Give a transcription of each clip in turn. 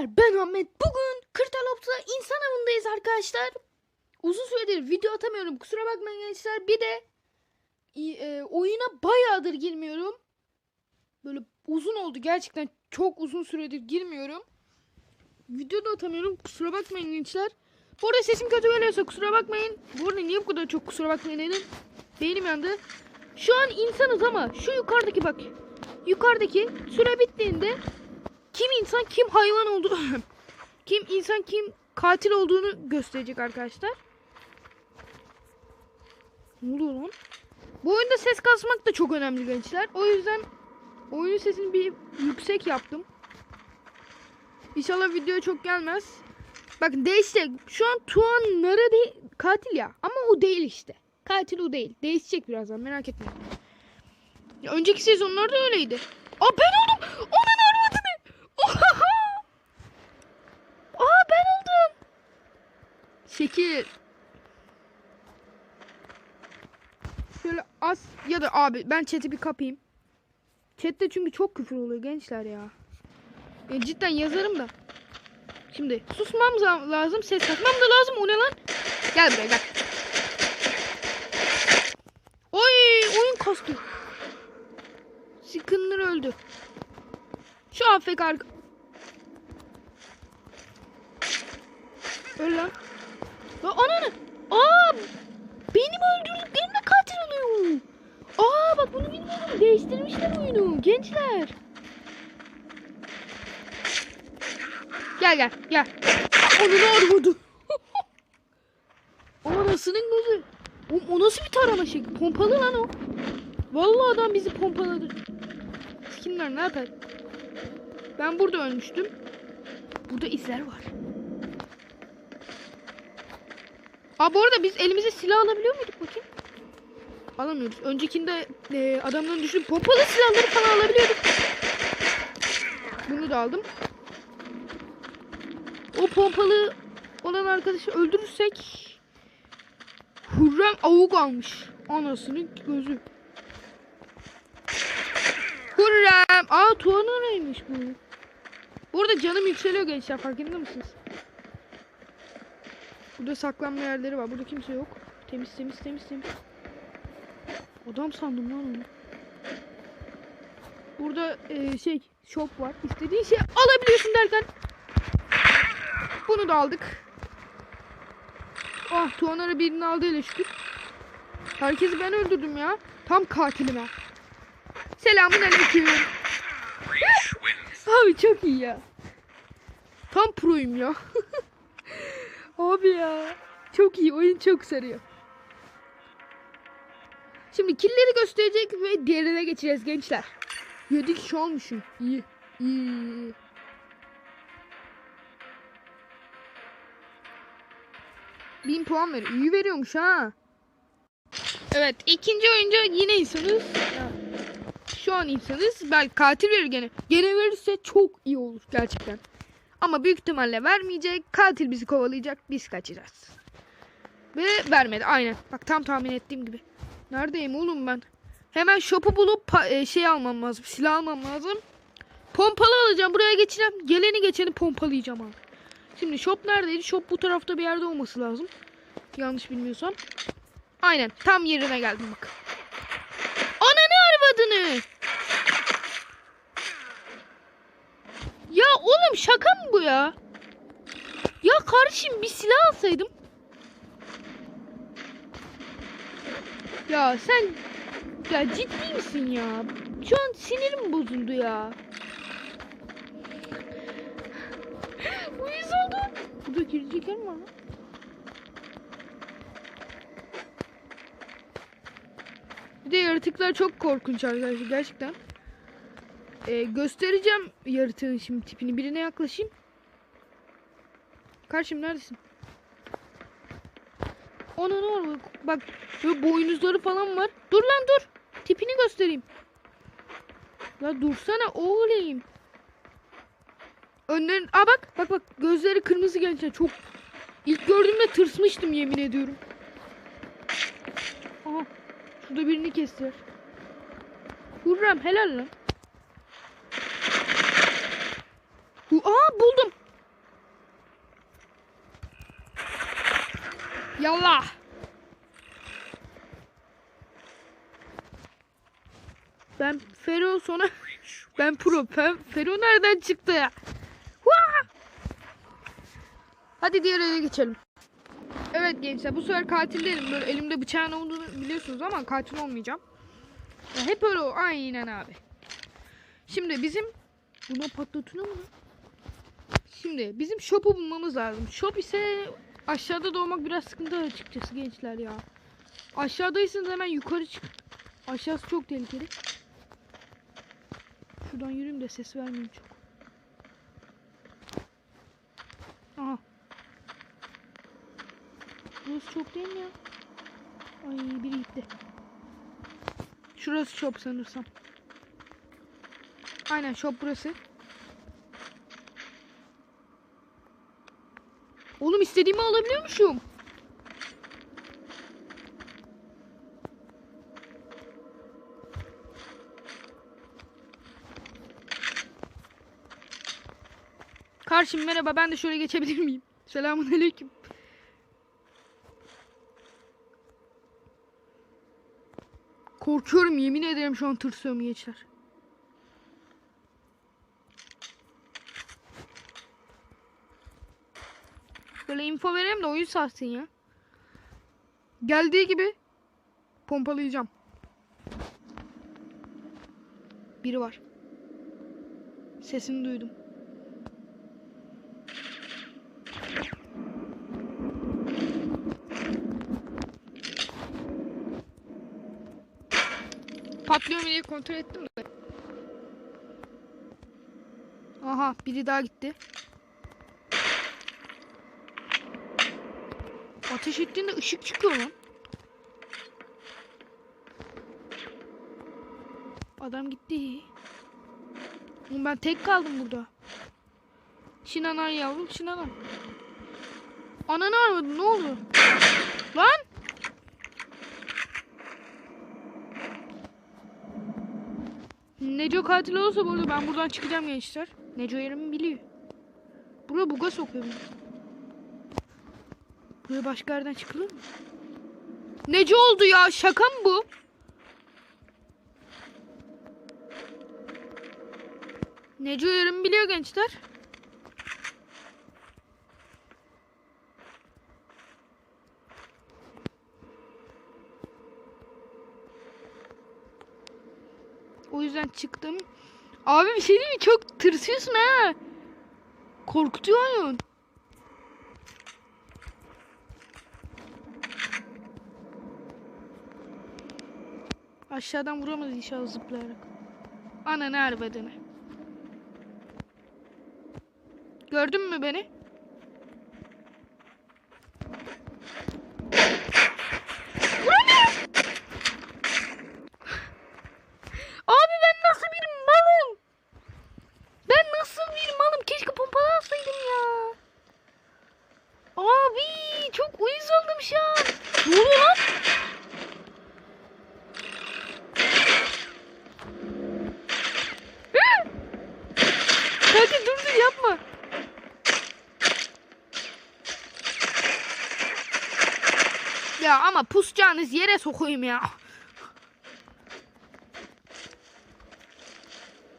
gençler ben Ahmet. Bugün Kırtalop'ta insan avındayız arkadaşlar. Uzun süredir video atamıyorum. Kusura bakmayın gençler. Bir de e, oyuna bayağıdır girmiyorum. Böyle uzun oldu. Gerçekten çok uzun süredir girmiyorum. Video da atamıyorum. Kusura bakmayın gençler. Bu arada sesim kötü geliyorsa kusura bakmayın. Bu arada niye bu kadar çok kusura bakmayın dedim. Beynim yandı. Şu an insanız ama şu yukarıdaki bak. Yukarıdaki süre bittiğinde kim insan kim hayvan oldu kim insan kim katil olduğunu gösterecek arkadaşlar. Ne oluyor lan? Bu oyunda ses kasmak da çok önemli gençler. O yüzden oyunun sesini bir yüksek yaptım. İnşallah video çok gelmez. Bakın değişecek. Şu an Tuan Nara değil, katil ya. Ama o değil işte. Katil o değil. Değişecek birazdan merak etmeyin. Ya önceki sezonlarda öyleydi. Aa ben oldum. Onun arvadını. Oha! Aa ben oldum. Şekil. Şöyle az ya da abi ben chat'i bir kapayım. Chat'te çünkü çok küfür oluyor gençler ya. E, cidden yazarım da. Şimdi susmam lazım, ses katmam da lazım. O ne lan? Gel buraya gel. Oy oyun kastı. Sıkınlar öldü. Şu afk arka... Öl lan. Lan ananı. Aa benim öldürdüklerimle katil oluyor. Aa bak bunu bilmiyordum. Değiştirmişler oyunu. Gençler. Gel gel gel. Onu ne arvadı? Anasının gözü. O, o nasıl bir tarama şekli? Pompalı lan o. Vallahi adam bizi pompaladı. Skinler ne yapar? Ben burada ölmüştüm. Burada izler var. Aa bu arada biz elimize silah alabiliyor muyduk bakayım? Alamıyoruz. Öncekinde e, adamların düşüp pompalı silahları falan alabiliyorduk. Bunu da aldım. O pompalı olan arkadaşı öldürürsek Hürrem avuk almış. Anasının gözü. Hürrem. Aa Tuğan araymış bu. Burada canım yükseliyor gençler farkında mısınız? Burada saklanma yerleri var. Burada kimse yok. Temiz temiz temiz temiz. Adam sandım lan onu. Burada e, şey shop var. İstediğin şey alabiliyorsun derken. Bunu da aldık. Ah Tuanara birini aldı hele şükür. Herkesi ben öldürdüm ya. Tam katilim ha. Selamun aleyküm. Abi çok iyi ya. Tam proyum ya. Abi ya. Çok iyi. Oyun çok sarıyor. Şimdi killeri gösterecek ve diğerine geçeceğiz gençler. 7 kişi olmuşum. İyi. İyi. Bin puan veriyor. İyi veriyormuş ha. Evet ikinci oyuncu yine insanız. Şu an insanız. Belki katil verir gene. Gene verirse çok iyi olur gerçekten. Ama büyük ihtimalle vermeyecek. Katil bizi kovalayacak. Biz kaçacağız. Ve vermedi. Aynen. Bak tam tahmin ettiğim gibi. Neredeyim oğlum ben? Hemen shop'u bulup e, şey almam lazım. Silah almam lazım. Pompalı alacağım. Buraya geçeceğim. Geleni geçeni pompalayacağım abi. Şimdi shop neredeydi? Shop bu tarafta bir yerde olması lazım. Yanlış bilmiyorsam. Aynen. Tam yerine geldim bak. Ananı arvadını. Ya oğlum şaka mı bu ya? Ya kardeşim bir silah alsaydım. Ya sen ya ciddi misin ya? Şu an sinirim bozuldu ya. Uyuz oldum. Burada girecek mi var? Bir de yaratıklar çok korkunç arkadaşlar gerçekten. Ee, göstereceğim yaratığın şimdi tipini. Birine yaklaşayım. Karşım neredesin? Ona ne bak. Bak böyle boynuzları falan var. Dur lan dur. Tipini göstereyim. La dursana oğlum. Önlerin... Aa bak bak bak gözleri kırmızı gençler çok. İlk gördüğümde tırsmıştım yemin ediyorum. Aha. Şurada birini kestiler. Hurram helal lan. Aa buldum. Yallah. Ben Fero sonra ben pro. Fero nereden çıktı ya? Hadi diğer ele geçelim. Evet gençler bu sefer katil değilim. Böyle elimde bıçağın olduğunu biliyorsunuz ama katil olmayacağım. Ya hep öyle o. Aynen abi. Şimdi bizim... Buna patlatıyor mu? Şimdi bizim shop'u bulmamız lazım. Shop ise aşağıda doğmak biraz sıkıntı açıkçası gençler ya. Aşağıdaysanız hemen yukarı çık. Aşağısı çok tehlikeli. Şuradan yürüyeyim de ses vermeyeyim çok. Aha. Burası çok değil mi ya? Ay biri gitti. Şurası shop sanırsam. Aynen shop burası. Oğlum istediğimi alabiliyormuşum. Karşım merhaba ben de şöyle geçebilir miyim? Selamun aleyküm. Korkuyorum yemin ederim şu an tırsıyorum gençler. Böyle info vereyim de oyun sarsın ya. Geldiği gibi pompalayacağım. Biri var. Sesini duydum. Patlıyor mu diye kontrol ettim de. Aha biri daha gitti. Ateş ettiğinde ışık çıkıyor lan. Adam gitti. Ben tek kaldım burada. Şinanan yavrum Şinanan. Ananı aramadım ne oldu? Lan! Neco katil olsa burada ben buradan çıkacağım gençler. Neco yerimi biliyor. Buraya buga sokuyor beni. Buraya başka yerden çıkılır mı? Nece oldu ya? Şaka mı bu? Neco yerimi biliyor gençler. O yüzden çıktım. Abi bir şey değil mi? Çok tırsıyorsun ha. Korkutuyor oyun. Aşağıdan vuramaz inşallah zıplayarak. Ana ne arbedene. Gördün mü beni? Vuramıyorum. Abi ben nasıl bir malım? Ben nasıl bir malım? Keşke pompalansaydım ya. Abi çok uyuz oldum şu an. Ne oluyor lan? Kanka dur dur yapma. Ya ama pusacağınız yere sokayım ya.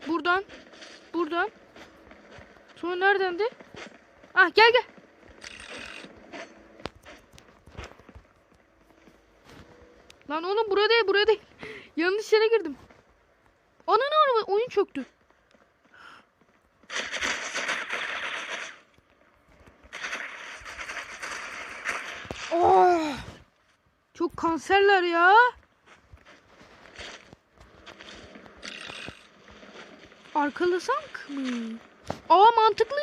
Buradan. Buradan. Sonra nereden de? Ah gel gel. Lan oğlum burada değil burada değil. Yanlış yere girdim. Ananı araba oyun çöktü. Oh! Çok kanserler ya. Arkalasak mı? Aa mantıklı.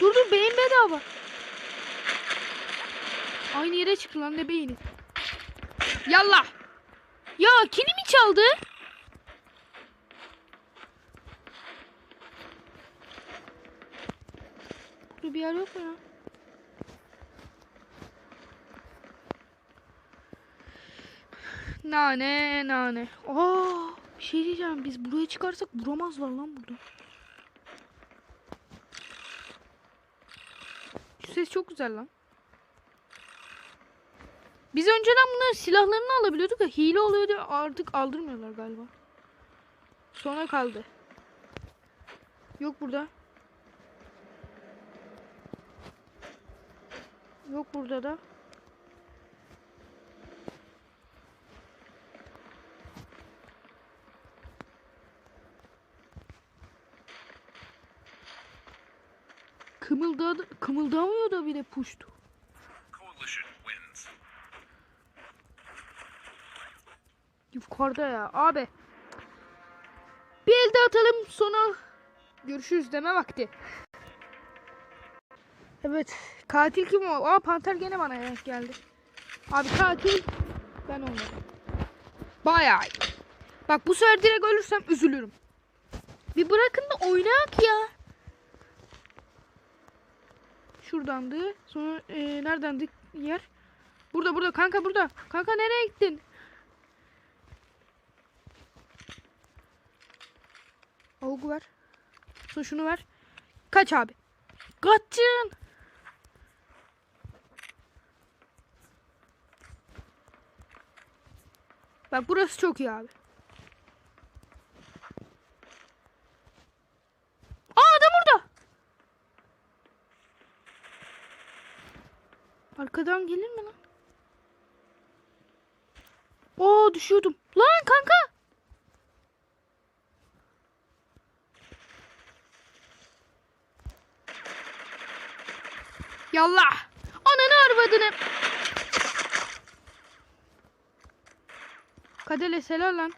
Dur dur beyin bedava. Aynı yere çıktı lan ne beyni. Yallah. Ya kilimi çaldı. Burada bir yer yok mu ya? Nane nane. Aa, bir şey diyeceğim. Biz buraya çıkarsak vuramazlar lan burada. Şu ses çok güzel lan. Biz önceden bunların silahlarını alabiliyorduk da hile oluyordu artık aldırmıyorlar galiba. Sona kaldı. Yok burada. Yok burada da. Kımıldadı, kımıldamıyor da bir de puştu. Yukarıda ya abi. Bir elde atalım sonra görüşürüz deme vakti. Evet katil kim o? Aa panter gene bana denk geldi. Abi katil ben olmadım. Bayağı iyi. Bak bu sefer direkt ölürsem üzülürüm. Bir bırakın da oynayak ya. Şuradandı. Sonra e, neredendi yer? Burada burada kanka burada. Kanka nereye gittin? Avugu ver. Sonra şunu ver. Kaç abi. Kaçın. Bak burası çok iyi abi. Aa adam orada. Arkadan gelir mi lan? Oo düşüyordum. Lan kanka. Yallah. Ananı arvadını. Kadele selam lan.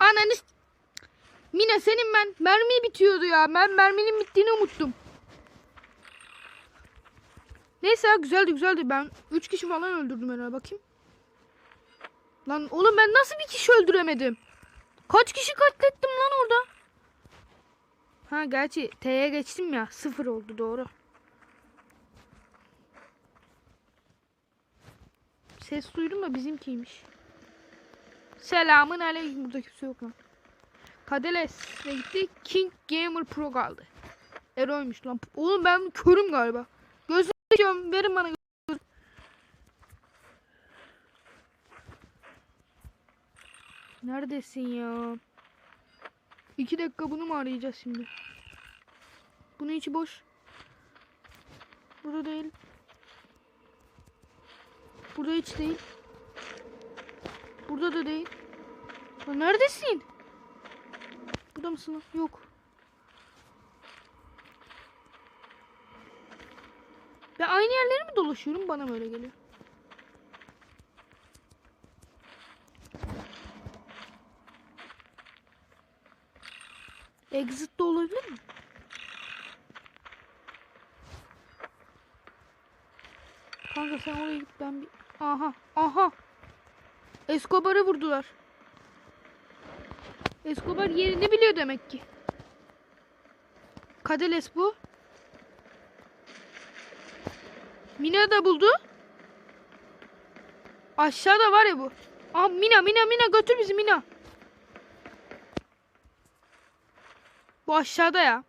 Ananı s- Mine senin ben mermi bitiyordu ya. Ben merminin bittiğini unuttum. Neyse güzeldi güzeldi. Ben 3 kişi falan öldürdüm herhalde bakayım. Lan oğlum ben nasıl bir kişi öldüremedim? Kaç kişi katlettim lan orada? Ha gerçi T'ye geçtim ya. Sıfır oldu doğru. Ses duydum da bizimkiymiş. Selamın aleyküm. Burada kimse yok lan. Kadeles gitti. King Gamer Pro kaldı. Eroymuş lan. Oğlum ben körüm galiba. Gözüm verin bana. göz- Neredesin ya? İki dakika bunu mu arayacağız şimdi? Bunun içi boş. Burada değil. Burada hiç değil. Burada da değil. Lan neredesin? Burada mısın? lan? Yok. Ben aynı yerleri mi dolaşıyorum? Bana böyle geliyor. Exit de olabilir mi? Kanka sen oraya git ben bir... Aha aha. Escobar'ı vurdular. Escobar yerini biliyor demek ki. Kadeles bu. Mina da buldu. Aşağıda var ya bu. Aa Mina Mina Mina götür bizi Mina. Bu aşağıda ya.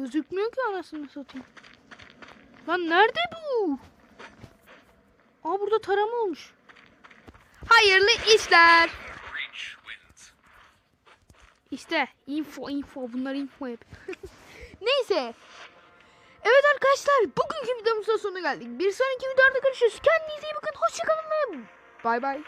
Gözükmüyor ki anasını satayım. Lan nerede bu? Aa burada tarama olmuş. Hayırlı işler. İşte info info bunlar info hep. Neyse. Evet arkadaşlar bugünkü videomuzun sonuna geldik. Bir sonraki videoda görüşürüz. Kendinize iyi bakın. Hoşçakalın ve bay bay.